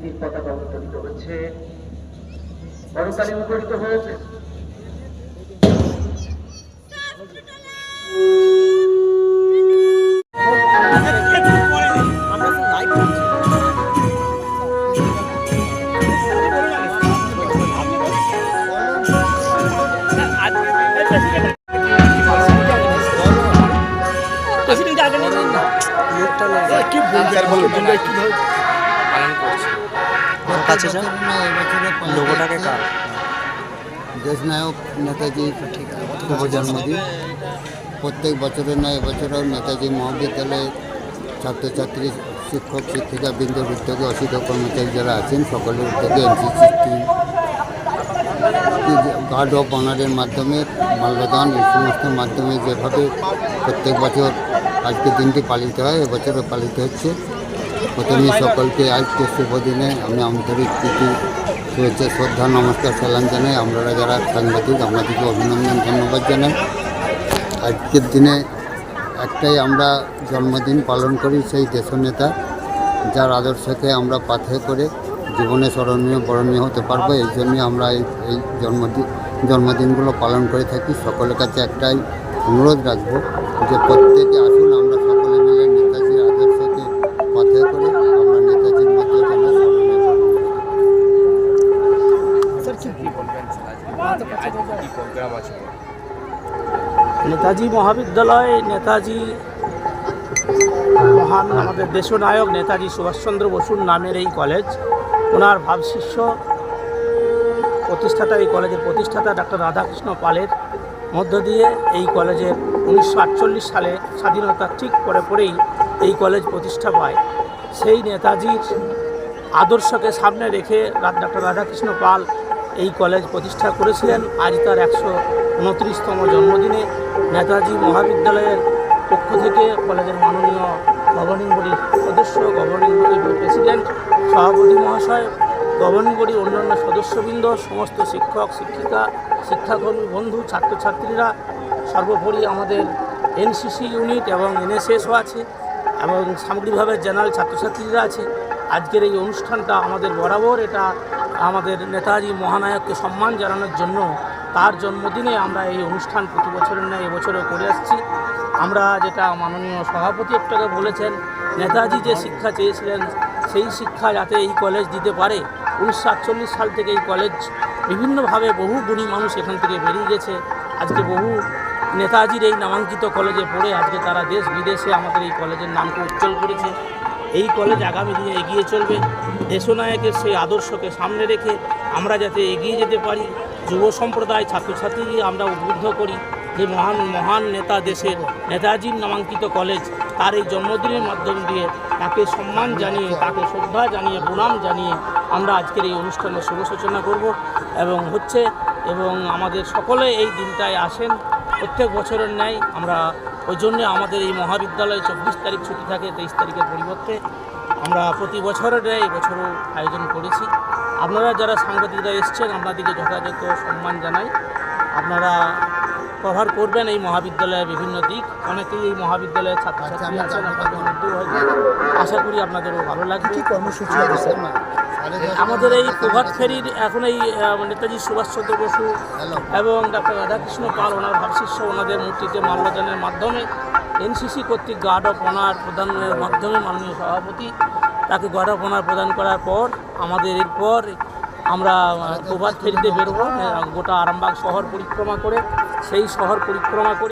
স্মৃতির পতাকা উত্তোলিত হচ্ছে। করতালি মুখরিত হয়েছে। পালন করছে। আমার কাছে যা। লোগোটাকে কার? দেশনায়ক নেতাজির শুভ জন্মদিন প্রত্যেক বছরের নয় এবছরেও নেতাজি মহাবিদ্যালয়ের ছাত্রছাত্রী শিক্ষক শিক্ষিকা বৃন্দের উদ্যোগে অসিত কর্মচারী যারা আছেন সকলের উদ্যোগে এনসিসি টিম গার্ড অফ অনারের মাধ্যমে মাল্যদান এই সমস্ত মাধ্যমে যেভাবে প্রত্যেক বছর আজকের দিনটি পালিত হয় এবছরও পালিত হচ্ছে। প্রথমে সকলকে আজকে শুভ দিনে আমি আন্তরিক প্রীতি, শুভেচ্ছা, শ্রদ্ধা, নমস্কার, সালাম জানাই। আমরা যারা সাংবাদিক, আপনাদেরকে অভিনন্দন, ধন্যবাদ জানাই। আজকের দিনে একটাই আমরা জন্মদিন পালন করি সেই দেশনেতা, যার আদর্শকে আমরা পাথে করে জীবনে স্মরণীয়, বরণীয় হতে পারব। এই জন্য আমরা এই এই জন্মদিন জন্মদিনগুলো পালন করে থাকি। সকলের কাছে একটাই অনুরোধ রাখব যে প্রত্যেকে আসুন, আমরা নেতাজি মহাবিদ্যালয়, নেতাজি মহান আমাদের দেশনায়ক নেতাজি সুভাষচন্দ্র বসুর নামের এই কলেজ। ওনার ভাবশিষ্য প্রতিষ্ঠাতা, এই কলেজের প্রতিষ্ঠাতা ডক্টর রাধাকৃষ্ণ পালের মধ্য দিয়ে এই কলেজের উনিশশো আটচল্লিশ সালে স্বাধীনতার ঠিক পরে পরেই এই কলেজ প্রতিষ্ঠা পায়। সেই নেতাজির আদর্শকে সামনে রেখে ডক্টর রাধাকৃষ্ণ পাল এই কলেজ প্রতিষ্ঠা করেছিলেন আজ তার একশো উনত্রিশতম জন্মদিনে নেতাজি মহাবিদ্যালয়ের পক্ষ থেকে কলেজের মাননীয় গভর্নিং বডির সদস্য গভর্নিং বডির প্রেসিডেন্ট, সভাপতি মহাশয় গভর্নিং বডির অন্যান্য সদস্যবৃন্দ, সমস্ত শিক্ষক, শিক্ষিকা, শিক্ষাকর্মী, বন্ধু, ছাত্রছাত্রীরা, সর্বোপরি আমাদের এনসিসি ইউনিট এবং এনএসএসও আছে এবং সামগ্রিকভাবে জেনারেল ছাত্রছাত্রীরা আছে। আজকের এই অনুষ্ঠানটা আমাদের বরাবর, এটা আমাদের নেতাজি মহানায়ককে সম্মান জানানোর জন্য তার জন্মদিনে আমরা এই অনুষ্ঠান প্রতি বছরের ন্যায় এবছরও করে আসছি। আমরা যেটা মাননীয় সভাপতি একটাকে বলেছেন, নেতাজি যে শিক্ষা চেয়েছিলেন, সেই শিক্ষা যাতে এই কলেজ দিতে পারে। উনিশশো আটচল্লিশ সাল থেকে এই কলেজ বিভিন্নভাবে বহু গুণী মানুষ এখান থেকে বেরিয়ে গেছে। আজকে বহু নেতাজির এই নামাঙ্কিত কলেজে পড়ে আজকে তারা দেশ বিদেশে আমাদের এই কলেজের নামকে উজ্জ্বল করেছে। এই কলেজ আগামী দিনে এগিয়ে চলবে। দেশনায়কের সেই আদর্শকে সামনে রেখে আমরা যাতে এগিয়ে যেতে পারি, যুব সম্প্রদায় ছাত্রছাত্রী আমরা উদ্বুদ্ধ করি যে মহান মহান নেতা দেশের নেতাজির নামাঙ্কিত কলেজ তার এই জন্মদিনের মাধ্যম দিয়ে তাকে সম্মান জানিয়ে, তাকে শ্রদ্ধা জানিয়ে, প্রণাম জানিয়ে আমরা আজকের এই অনুষ্ঠানের শুভ সূচনা করব এবং হচ্ছে এবং আমাদের সকলে এই দিনটায় আসেন। প্রত্যেক বছরের ন্যায় আমরা ওই জন্যে আমাদের এই মহাবিদ্যালয়ে চব্বিশ তারিখ ছুটি থাকে, তেইশ তারিখের পরিবর্তে। আমরা প্রতি বছরের এই এবছরও আয়োজন করেছি। আপনারা যারা সাংবাদিকরা এসছেন, আপনাদেরকে যথাযথ সম্মান জানাই। আপনারা কভার করবেন এই মহাবিদ্যালয়ের বিভিন্ন দিক। অনেকেই এই মহাবিদ্যালয়ের ছাত্রছাত্রী আছেন, আপনাদের মধ্যেও আশা করি আপনাদেরও ভালো লাগবে। কর্মসূচি আমাদের এই প্রভাত ফেরির এখন এই নেতাজি সুভাষচন্দ্র বসু এবং ডাক্তার রাধাকৃষ্ণ পাল ওনার ভাবশিষ্য ওনাদের মূর্তিতে মাল্যদানের মাধ্যমে এনসিসি কর্তৃক গার্ড অফ অনার প্রদানের মাধ্যমে মাননীয় সভাপতি তাকে গার্ড অফ অনার প্রদান করার পর আমাদের এরপর আমরা প্রভাত ফেরিতে বেরোবো গোটা আরামবাগ শহর পরিক্রমা করে সেই শহর পরিক্রমা করে